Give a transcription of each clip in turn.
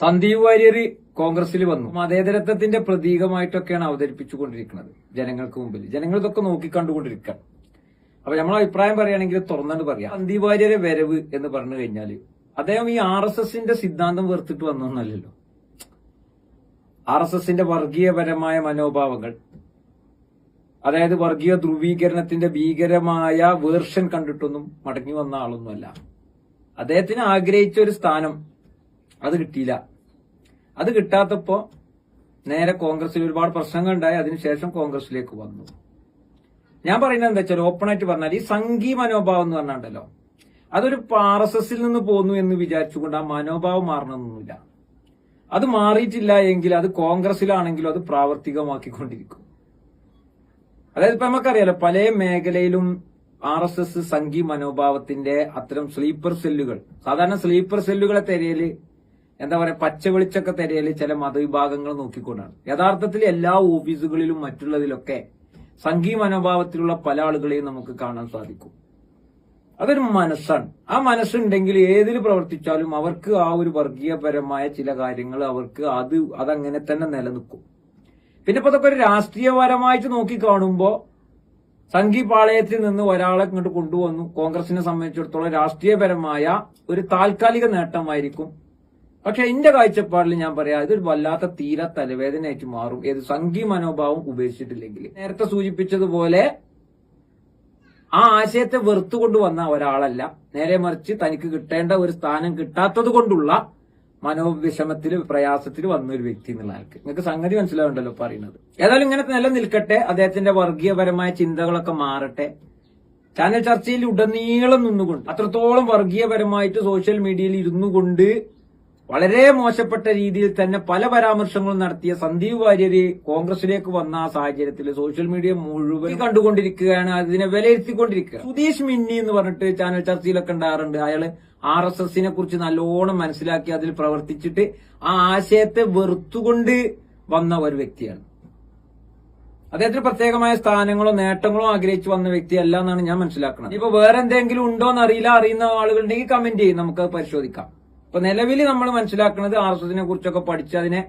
സന്ദീപ് വാര്യർ കോൺഗ്രസിൽ വന്നു. മതേതരത്വത്തിന്റെ പ്രതീകമായിട്ടൊക്കെയാണ് അവതരിപ്പിച്ചുകൊണ്ടിരിക്കുന്നത് ജനങ്ങൾക്ക് മുമ്പിൽ. ജനങ്ങൾ ഇതൊക്കെ നോക്കിക്കണ്ടുകൊണ്ടിരിക്കുക. അപ്പൊ നമ്മൾ അഭിപ്രായം പറയുകയാണെങ്കിൽ തുറന്നുകൊണ്ട് പറയാം. സന്ദീപ് വാര്യരെ വരവ് എന്ന് പറഞ്ഞു കഴിഞ്ഞാൽ അദ്ദേഹം ഈ ആർ എസ് എസിന്റെ സിദ്ധാന്തം വെറുത്തിട്ട് വന്നൊന്നല്ലല്ലോ. ആർ എസ് എസിന്റെ വർഗീയപരമായ മനോഭാവങ്ങൾ അതായത് വർഗീയ ധ്രുവീകരണത്തിന്റെ ഭീകരമായ വേർഷൻ കണ്ടിട്ടൊന്നും മടങ്ങി വന്ന ആളൊന്നുമല്ല. അദ്ദേഹത്തിന് ആഗ്രഹിച്ച ഒരു സ്ഥാനം അത് കിട്ടിയില്ല. അത് കിട്ടാത്തപ്പോ നേരെ കോൺഗ്രസിൽ ഒരുപാട് പ്രശ്നങ്ങൾ ഉണ്ടായി അതിനുശേഷം കോൺഗ്രസിലേക്ക് വന്നു. ഞാൻ പറയുന്നത് എന്താ വെച്ചാൽ ഓപ്പണായിട്ട് പറഞ്ഞാൽ ഈ സംഘീ മനോഭാവം എന്ന് പറഞ്ഞാണ്ടല്ലോ അതൊരു ആർ എസ് എസിൽ നിന്ന് പോന്നു എന്ന് വിചാരിച്ചുകൊണ്ട് ആ മനോഭാവം മാറണമെന്നൊന്നുമില്ല അത് മാറിയിട്ടില്ല എങ്കിൽ അത് കോൺഗ്രസിലാണെങ്കിലും അത് പ്രാവർത്തികമാക്കിക്കൊണ്ടിരിക്കും. അതായത് ഇപ്പൊ നമുക്കറിയാലോ പല മേഖലയിലും ആർ എസ് എസ് സംഘി മനോഭാവത്തിന്റെ അത്തരം സ്ലീപ്പർ സെല്ലുകൾ സാധാരണ സ്ലീപ്പർ സെല്ലുകളെ തെരയൽ എന്താ പറയുക പച്ച വെളിച്ചൊക്കെ തെരയൽ ചില മതവിഭാഗങ്ങൾ നോക്കിക്കൊണ്ടാണ്. യഥാർത്ഥത്തിൽ എല്ലാ ഓഫീസുകളിലും മറ്റുള്ളതിലൊക്കെ സംഘീ മനോഭാവത്തിലുള്ള പല ആളുകളെയും നമുക്ക് കാണാൻ സാധിക്കും. അതൊരു മനസ്സാണ്. ആ മനസ്സുണ്ടെങ്കിൽ ഏതിൽ പ്രവർത്തിച്ചാലും അവർക്ക് ആ ഒരു വർഗീയപരമായ ചില കാര്യങ്ങൾ അവർക്ക് അത് അതങ്ങനെ തന്നെ നിലനിൽക്കും. പിന്നെ ഇപ്പൊ ഒരു രാഷ്ട്രീയപരമായിട്ട് നോക്കി കാണുമ്പോൾ സംഘി പാളയത്തിൽ നിന്ന് ഒരാളെ ഇങ്ങോട്ട് കൊണ്ടുവന്നു. കോൺഗ്രസിനെ സംബന്ധിച്ചിടത്തോളം രാഷ്ട്രീയപരമായ ഒരു താൽക്കാലിക നേട്ടമായിരിക്കും പക്ഷെ എന്റെ കാഴ്ചപ്പാടിൽ ഞാൻ പറയാം ഇതൊരു വല്ലാത്ത തീര തലവേദനയായിട്ട് മാറും. ഏത് സംഘി മനോഭാവം ഉപേക്ഷിച്ചിട്ടില്ലെങ്കിൽ. നേരത്തെ സൂചിപ്പിച്ചതുപോലെ ആ ആശയത്തെ വെറുത്തുകൊണ്ട് കൊണ്ടുവന്ന ഒരാളല്ല. നേരെ മറിച്ച് തനിക്ക് കിട്ടേണ്ട ഒരു സ്ഥാനം കിട്ടാത്തത് കൊണ്ടുള്ള മനോവിഷമത്തിൽ പ്രയാസത്തിൽ വന്ന ഒരു വ്യക്തി എന്നുള്ള ആൾക്ക് നിങ്ങൾക്ക് സംഗതി മനസ്സിലാവുണ്ടല്ലോ പറയുന്നത്. ഏതായാലും ഇങ്ങനെ നിലനിൽക്കട്ടെ. അദ്ദേഹത്തിന്റെ വർഗീയപരമായ ചിന്തകളൊക്കെ മാറട്ടെ. ചാനൽ ചർച്ചയിൽ ഉടനീളം നിന്നുകൊണ്ട് അത്രത്തോളം വർഗീയപരമായിട്ട് സോഷ്യൽ മീഡിയയിൽ ഇരുന്നു കൊണ്ട് വളരെ മോശപ്പെട്ട രീതിയിൽ തന്നെ പല പരാമർശങ്ങളും നടത്തിയ സന്ദീപ് വാര്യര് കോൺഗ്രസിലേക്ക് വന്ന ആ സാഹചര്യത്തിൽ സോഷ്യൽ മീഡിയ മുഴുവൻ കണ്ടുകൊണ്ടിരിക്കുകയാണ്. അതിനെ വിലയിരുത്തിക്കൊണ്ടിരിക്കുക. സുധീഷ് മിന്നി എന്ന് പറഞ്ഞിട്ട് ചാനൽ ചർച്ചയിലൊക്കെ ഉണ്ടാകാറുണ്ട്. അയാൾ ആർ എസ് എസിനെ കുറിച്ച് നല്ലോണം മനസ്സിലാക്കി അതിൽ പ്രവർത്തിച്ചിട്ട് ആ ആശയത്തെ വെറുത്തുകൊണ്ട് വന്ന ഒരു വ്യക്തിയാണ്. അദ്ദേഹത്തിന് പ്രത്യേകമായ സ്ഥാനങ്ങളോ നേട്ടങ്ങളോ ആഗ്രഹിച്ചു വന്ന വ്യക്തിയല്ല എന്നാണ് ഞാൻ മനസ്സിലാക്കുന്നത്. ഇപ്പൊ വേറെ എന്തെങ്കിലും ഉണ്ടോ എന്ന് അറിയില്ല അറിയുന്ന ആളുകളുണ്ടെങ്കിൽ കമന്റ് ചെയ്യും. നമുക്ക് പരിശോധിക്കാം. ഇപ്പൊ നിലവിൽ നമ്മൾ മനസ്സിലാക്കുന്നത് ആർ എസ് എസിനെ കുറിച്ചൊക്കെ പഠിച്ച് അതിനെ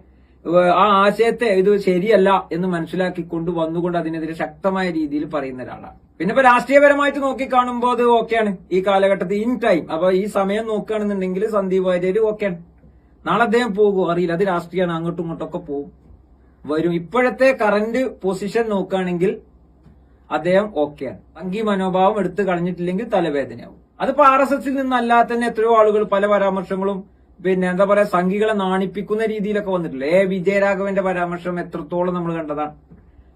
ആ ആശയത്തെ ഇത് ശരിയല്ല എന്ന് മനസ്സിലാക്കിക്കൊണ്ട് വന്നുകൊണ്ട് അതിനെതിരെ ശക്തമായ രീതിയിൽ പറയുന്ന ഒരാളാണ്. പിന്നെ ഇപ്പൊ രാഷ്ട്രീയപരമായിട്ട് നോക്കി കാണുമ്പോൾ അത് ഓക്കെയാണ്. ഈ കാലഘട്ടത്തിൽ ഇൻ ടൈം. അപ്പൊ ഈ സമയം നോക്കുകയാണെന്നുണ്ടെങ്കിൽ സന്ദീപ് വാര്യര് ഓക്കെയാണ്. നാളെ അദ്ദേഹം പോകും അറിയില്ല. അത് രാഷ്ട്രീയമാണ്. അങ്ങോട്ടും ഇങ്ങോട്ടൊക്കെ പോകും. വരും. ഇപ്പോഴത്തെ കറന്റ് പൊസിഷൻ നോക്കുകയാണെങ്കിൽ അദ്ദേഹം ഓക്കെയാണ്. സംഘി മനോഭാവം എടുത്തു കളഞ്ഞിട്ടില്ലെങ്കിൽ തലവേദനയാവും. അതിപ്പോ ആർ എസ് എസിൽ നിന്നല്ലാതെ തന്നെ എത്രയോ ആളുകൾ പല പരാമർശങ്ങളും പിന്നെ എന്താ പറയാ സംഘികളെ നാണിപ്പിക്കുന്ന രീതിയിലൊക്കെ വന്നിട്ടില്ല? എ. വിജയരാഘവന്റെ പരാമർശം എത്രത്തോളം നമ്മൾ കണ്ടതാണ്.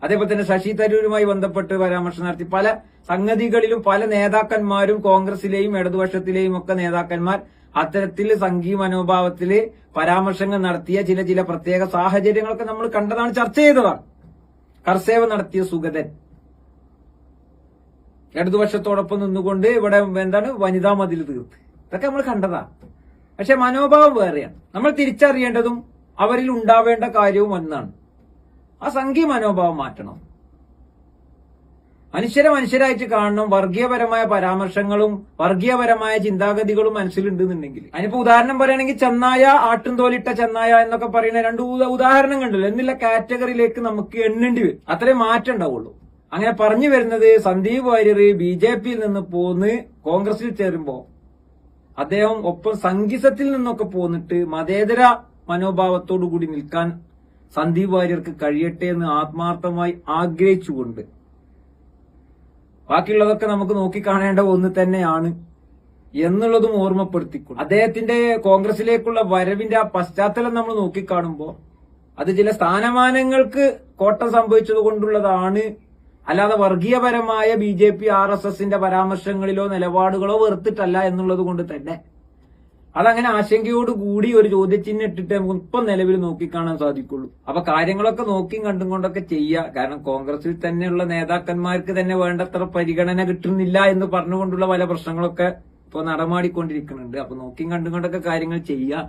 അതേപോലെ തന്നെ ശശി തരൂരുമായി ബന്ധപ്പെട്ട് പരാമർശം നടത്തി പല സംഗതികളിലും പല നേതാക്കന്മാരും കോൺഗ്രസിലെയും ഇടതുപക്ഷത്തിലെയും ഒക്കെ നേതാക്കന്മാർ അത്തരത്തിൽ സംഘീ മനോഭാവത്തിൽ പരാമർശങ്ങൾ നടത്തിയ ചില ചില പ്രത്യേക സാഹചര്യങ്ങളൊക്കെ നമ്മൾ കണ്ടതാണ് ചർച്ച ചെയ്തതാണ്. കർസേവ നടത്തിയ സുഗതൻ. ഇടതുപക്ഷത്തോടൊപ്പം നിന്നുകൊണ്ട് ഇവിടെ എന്താണ് വനിതാ മതിൽ തീർത്ത്. ഇതൊക്കെ നമ്മൾ കണ്ടതാ. പക്ഷെ മനോഭാവം വേറെയാണ് നമ്മൾ തിരിച്ചറിയേണ്ടതും അവരിൽ ഉണ്ടാവേണ്ട കാര്യവും ഒന്നാണ്. ആ സംഖ്യ മനോഭാവം മാറ്റണം. മനുഷ്യരെ മനുഷ്യരായിട്ട് കാണണം. വർഗീയപരമായ പരാമർശങ്ങളും വർഗീയപരമായ ചിന്താഗതികളും മനസ്സിലുണ്ടെന്നുണ്ടെങ്കിൽ. അതിനിപ്പോ ഉദാഹരണം പറയുകയാണെങ്കിൽ ചെന്നായ ആട്ടും തോലിട്ട ചെന്നായ എന്നൊക്കെ പറയുന്ന രണ്ട് ഉദാഹരണം കണ്ടല്ലോ എന്നുള്ള കാറ്റഗറിയിലേക്ക് നമുക്ക് എണ്ണേണ്ടി വരും. അത്രേ മാറ്റം ഉണ്ടാവുള്ളൂ. അങ്ങനെ പറഞ്ഞു വരുന്നത് സന്ദീപ് വാര്യർ ബി ജെ പിയിൽ നിന്ന് പോന്ന് കോൺഗ്രസിൽ ചേരുമ്പോ അദ്ദേഹം ഒപ്പം സംഗീതത്തിൽ നിന്നൊക്കെ പോന്നിട്ട് മതേതര മനോഭാവത്തോടു കൂടി നിൽക്കാൻ സന്ദീപ് വാര്യർക്ക് കഴിയട്ടെ എന്ന് ആത്മാർത്ഥമായി ആഗ്രഹിച്ചുകൊണ്ട്. ബാക്കിയുള്ളതൊക്കെ നമുക്ക് നോക്കിക്കാണേണ്ട ഒന്ന് തന്നെയാണ് എന്നുള്ളതും ഓർമ്മപ്പെടുത്തിക്കൊണ്ട്. അദ്ദേഹത്തിന്റെ കോൺഗ്രസിലേക്കുള്ള വരവിന്റെ ആ പശ്ചാത്തലം നമ്മൾ നോക്കിക്കാണുമ്പോൾ അത് ചില സ്ഥാനമാനങ്ങൾക്ക് കോട്ടം സംഭവിച്ചത് കൊണ്ടുള്ളതാണ് അല്ലാതെ വർഗീയപരമായ B J P R S എസിന്റെ പരാമർശങ്ങളിലോ നിലപാടുകളോ വെറുത്തിട്ടല്ല എന്നുള്ളത് കൊണ്ട് തന്നെ. അതങ്ങനെ ആശങ്കയോട് കൂടി ഒരു ചോദ്യചിഹ്നം ഇട്ടിട്ട് നമുക്ക് ഇപ്പം നിലവിൽ നോക്കിക്കാണാൻ സാധിക്കുള്ളൂ. അപ്പൊ കാര്യങ്ങളൊക്കെ നോക്കിയും കണ്ടും കൊണ്ടൊക്കെ ചെയ്യുക കാരണം കോൺഗ്രസിൽ തന്നെയുള്ള നേതാക്കന്മാർക്ക് തന്നെ വേണ്ടത്ര പരിഗണന കിട്ടുന്നില്ല എന്ന് പറഞ്ഞുകൊണ്ടുള്ള പല പ്രശ്നങ്ങളൊക്കെ ഇപ്പൊ നടമാടിക്കൊണ്ടിരിക്കുന്നുണ്ട്. അപ്പൊ നോക്കിയും കണ്ടും കൊണ്ടൊക്കെ കാര്യങ്ങൾ ചെയ്യുക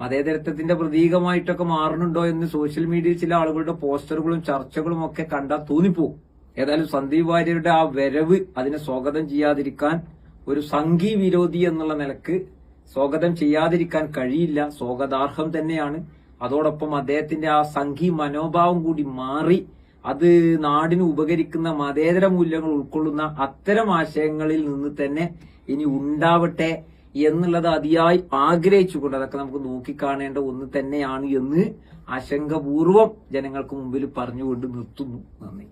മതേതരത്വത്തിന്റെ പ്രതീകമായിട്ടൊക്കെ മാറുന്നുണ്ടോ എന്ന് സോഷ്യൽ മീഡിയയിൽ ചില ആളുകളുടെ പോസ്റ്ററുകളും ചർച്ചകളും ഒക്കെ കണ്ടാൽ തോന്നിപ്പോവും. ഏതായാലും സന്ദീപ് വാര്യരുടെ ആ വരവ് അതിനെ സ്വാഗതം ചെയ്യാതിരിക്കാൻ ഒരു സംഘി വിരോധി എന്നുള്ള നിലയ്ക്ക് സ്വാഗതം ചെയ്യാതിരിക്കാൻ കഴിയില്ല. സ്വാഗതാർഹം തന്നെയാണ്. അതോടൊപ്പം അദ്ദേഹത്തിന്റെ ആ സംഘി മനോഭാവം കൂടി മാറി അത് നാടിന് ഉപകരിക്കുന്ന മതേതര മൂല്യങ്ങൾ ഉൾക്കൊള്ളുന്ന അത്തരം ആശയങ്ങളിൽ നിന്ന് തന്നെ ഇനി ഉണ്ടാവട്ടെ എന്നുള്ളത് അതിയായി ആഗ്രഹിച്ചുകൊണ്ട് അതൊക്കെ നമുക്ക് നോക്കിക്കാണേണ്ട ഒന്ന് തന്നെയാണ് എന്ന് ആശങ്കപൂർവം ജനങ്ങൾക്ക് മുമ്പിൽ പറഞ്ഞുകൊണ്ട് നിർത്തുന്നു. നന്ദി.